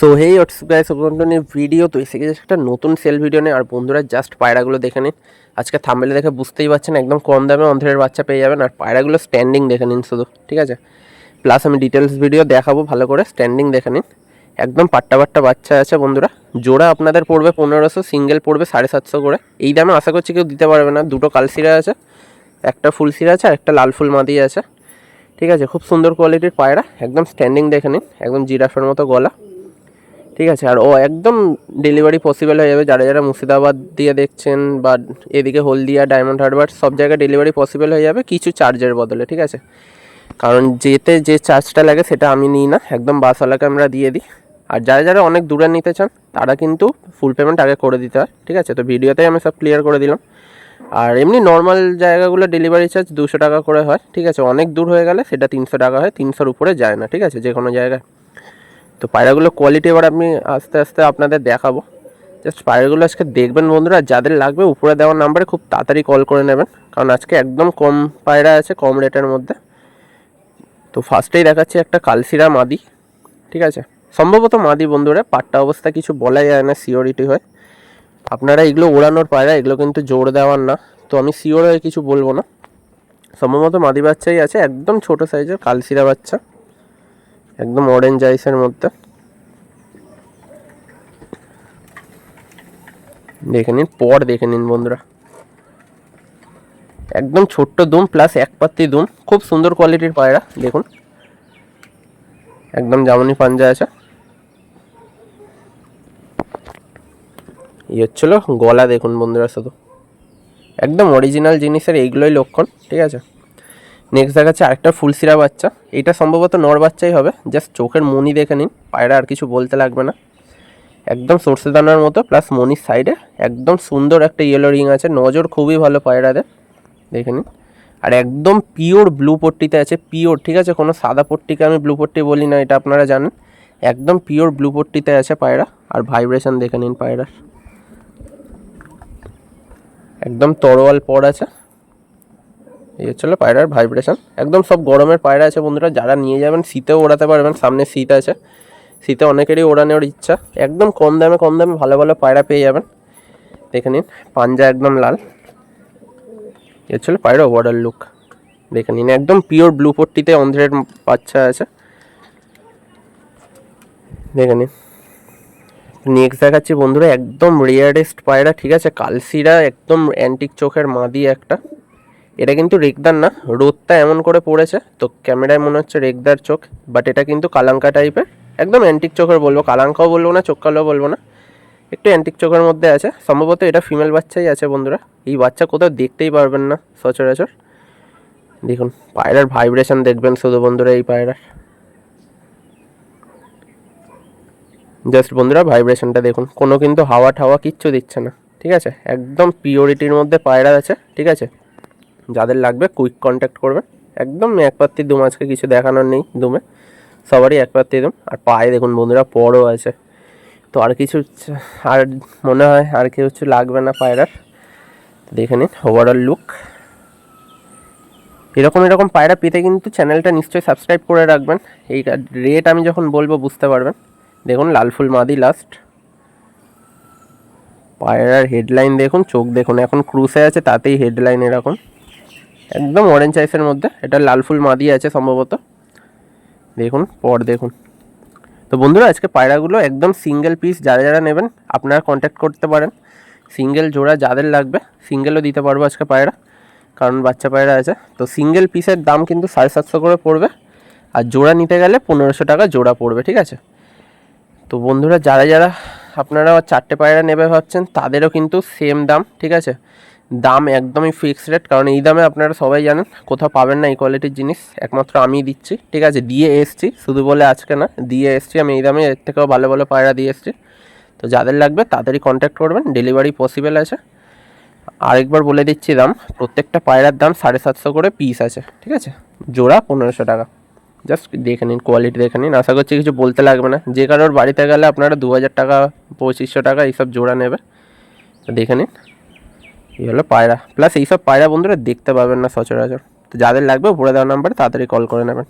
So hey guys ওখানে video তো এসে গেছে একটা নতুন সেল ভিডিও নেই আর বন্ধুরা জাস্ট পায়রাগুলো দেখে নিন। আজকে থাম্বেলে দেখে বুঝতেই পারছেন, একদম কম দামে অন্ধ্রের বাচ্চা পেয়ে যাবেন, আর পায়রাগুলো স্ট্যান্ডিং দেখে নিন শুধু, ঠিক আছে? প্লাস আমি ডিটেলস ভিডিও দেখাবো ভালো করে স্ট্যান্ডিং দেখে নিন। একদম পাট্টা পাট্টা বাচ্চা আছে বন্ধুরা। জোড়া আপনাদের পড়বে পনেরোশো সিঙ্গেল পড়বে সাড়ে সাতশো করে। এই দামে আশা করছি কেউ দিতে পারবে না। দুটো কালসিরা আছে, একটা ফুল সিরা আছে, আর একটা লাল ফুল মাদি আছে। ঠিক আছে? খুব সুন্দর কোয়ালিটির পায়রা, একদম স্ট্যান্ডিং দেখে নিন, একদম জিরাফের মতো গলা। ঠিক আছে, আর ও একদম ডেলিভারি পসিবল হয়ে যাবে। যারা যারা মুর্শিদাবাদ দিয়ে দেখছেন বা এদিকে হলদিয়া ডায়মন্ড হারবার সব জায়গায় ডেলিভারি পসিবল হয়ে যাবে কিছু চার্জের বদলে, ঠিক আছে? কারণ যেতে যে চার্জটা লাগে সেটা আমি নিই না, একদম বাসওয়ালাকে আমরা দিয়ে দিই। আর যারা যারা অনেক দূরে নিতে চান, তারা কিন্তু ফুল পেমেন্ট আগে করে দিতে হয়, ঠিক আছে? তো ভিডিওতেই আমি সব ক্লিয়ার করে দিলাম। আর এমনি নর্মাল জায়গাগুলো ডেলিভারি চার্জ দুশো টাকা করে হয়, ঠিক আছে? অনেক দূর হয়ে গেলে সেটা তিনশো টাকা হয়, তিনশোর উপরে যায় না, ঠিক আছে? যে কোনো জায়গায়। তো পায়রাগুলোর কোয়ালিটি এবার আমি আস্তে আস্তে আপনাদের দেখাবো। জাস্ট পায়রাগুলো আজকে দেখবেন বন্ধুরা, যাদের লাগবে উপরে দেওয়ার নাম্বারে খুব তাড়াতাড়ি কল করে নেবেন। কারণ আজকে একদম কম পায়রা আছে, কম রেটের মধ্যে। তো ফার্স্টেই দেখাচ্ছি একটা কালসিরা মাদি ঠিক আছে? সম্ভবত মাদি বন্ধুরা, পাট্টা অবস্থা কিছু বলা যায় না, সিওরিটি হয়। আপনারা এগুলো ওড়ানোর পায়রা, এগুলো কিন্তু জোর দেওয়ার না। তো আমি সিওর হয়ে কিছু বলব না। সম্ভবত মাদি বাচ্চাই আছে, একদম ছোট সাইজের কালসিরা বাচ্চা। একদম অরেঞ্জ আইসের মধ্যে। দেখে নিন, পর দেখে নিন বন্ধুরা। একদম ছোট্ট দুম প্লাস এক পাত্তি দুম। খুব সুন্দর কোয়ালিটির পায়রা, দেখুন। একদম জামনি পাঞ্জা আছে। এই হচ্ছিল গলা, দেখুন বন্ধুরা শুধু। একদম অরিজিনাল জিনিসের এইগুলোই লক্ষণ, ঠিক আছে? নেক্সট দেখা দেখাচ্ছে আরেকটা ফুলসিরা বাচ্চা। এটা সম্ভবত নর বাচ্চাই হবে। জাস্ট চোখের মনি দেখে নিন। পায়রা আর কিছু বলতে লাগবে না। একদম সর্ষে দানার মতো প্লাস মনির সাইডে একদম সুন্দর একটা ইয়েলো রিং আছে। নজর খুবই ভালো পায়রাদের। দেখে নিন। আর একদম পিওর ব্লু পট্টিতে আছে। পিওর ঠিক আছে? কোনো সাদা পট্টিকে আমি ব্লু পট্টি বলি না, এটা আপনারা জানেন। একদম পিওর ব্লু পট্টিতে আছে পায়রা। আর ভাইব্রেশন দেখে নিন পায়রার। একদম তরোয়াল পর আছে। হচ্ছিল পায়রার ভাইব্রেশন একদম সব গরমের পায়রা আছে বন্ধুরা, যারা নিয়ে যাবেন শীতেও ওড়াতে পারবেন, সামনে শীত আছে। শীতে অনেকেরই ওড়ানোর ইচ্ছা। একদম কম দামে কম দামে ভালো ভালো পায়রা পেয়ে যাবেন। দেখে নিন, পাঞ্জা একদম লাল। হচ্ছিল পায়রা ওভারঅল লুক দেখে নিন, একদম পিওর ব্লু পট্টিতে অন্ধ্রের বাচ্চা আছে। দেখে নিন। নেক্সট দেখাচ্ছি বন্ধুরা, একদম রেয়ারেস্ট পায়রা, ঠিক আছে? কালসিরা একদম অ্যান্টিক চোখের মাদি একটা। এটা কিন্তু রেগদার না, রোদটা এমন করে পড়েছে, তো ক্যামেরায় মনে হচ্ছে রেগদার চোখ বাট এটা কিন্তু কালাঙ্কা টাইপের একদম অ্যান্টিক চোখের বলব, কালাঙ্কাও বলব না চোখ কালো বলব না, একটু অ্যান্টিক চোখের মধ্যে আছে, সম্ভবত এটা ফিমেল বাচ্চাই আছে বন্ধুরা, এই বাচ্চা কোথাও দেখতেই পারবেন না, সচরাচর, দেখুন, পায়রার ভাইব্রেশন দেখবেন শুধু বন্ধুরা এই পায়রার জাস্ট বন্ধুরা ভাইব্রেশনটা দেখুন, কোনো কিন্তু হাওয়া ঠাওয়া কিচ্ছু দিচ্ছে না, ঠিক আছে, একদম পিওরিটির মধ্যে পায়রা আছে, ঠিক আছে যাদের লাগবে কুইক কন্ট্যাক্ট করবে। একদম এক পাত্তি দুম, আজকে কিছু দেখানোর নেই দুমে। সবারই এক পাত্তি দুম। আর পায়ে দেখুন বন্ধুরা, পরও আছে। তো আর কিছু আর মনে হয় আর কিছু লাগবে না পায়রার দেখে নিন ওভারঅল লুক এরকম এরকম পায়রা পেতে কিন্তু চ্যানেলটা নিশ্চয়ই সাবস্ক্রাইব করে রাখবেন। এই রেট আমি যখন বলব বুঝতে পারবেন। দেখুন, লাল ফুল মাদি লাস্ট পায়রার হেডলাইন দেখুন, চোখ দেখুন। এখন ক্রুসে আছে, তাতেই হেডলাইন এরকম একদম অরেঞ্জ আইসের মধ্যে। এটা লাল ফুল মাদি আছে সম্ভবত। দেখুন, পর দেখুন। তো বন্ধুরা, আজকে পায়রাগুলো একদম সিঙ্গেল পিস যারা যারা নেবেন, আপনারা কন্ট্যাক্ট করতে পারেন। সিঙ্গেল জোড়া যাদের লাগবে সিঙ্গেলও দিতে পারব আজকে পায়রা, কারণ বাচ্চা পায়রা আছে। তো সিঙ্গেল পিসের দাম কিন্তু সাড়ে সাতশো করে পড়বে। আর জোড়া নিতে গেলে পনেরোশো টাকা জোড়া পড়বে, ঠিক আছে? তো বন্ধুরা, যারা যারা আপনারা চারটে পায়রা নেবে ভাবছেন, তাদেরও কিন্তু সেম দাম, ঠিক আছে? দাম একদমই ফিক্সড রেট কারণ এই দামে আপনারা সবাই জানেন, কোথাও পাবেন না এই কোয়ালিটির জিনিস, একমাত্র আমিই দিচ্ছি। ঠিক আছে, দিয়ে এসছি, শুধু বলে আজকে না, দিয়ে এসছি, আমি এই দামে এর থেকেও ভালো ভালো পায়রা দিয়ে এসছি। তো যাদের লাগবে, তাদেরই কন্ট্যাক্ট করবেন ডেলিভারি পসিবল আছে। আরেকবার বলে দিচ্ছি দাম, প্রত্যেকটা পায়রার দাম সাড়ে সাতশো করে পিস আছে, ঠিক আছে? জোড়া পনেরোশো টাকা। জাস্ট দেখে নিন কোয়ালিটি দেখে নিন। আশা করছি কিছু বলতে লাগবে না। যে কারোর বাড়িতে গেলে আপনারা দু হাজার টাকা, পঁচিশশো টাকা এইসব জোড়া নেবে। দেখে নিন। এই হলো পায়রা। প্লাস এইসব পায়রা বন্ধুরা দেখতে পাবেন না সচরাচর। তো যাদের লাগবে, উপরে দেওয়া নাম্বারে তাড়াতাড়ি কল করে নেবেন।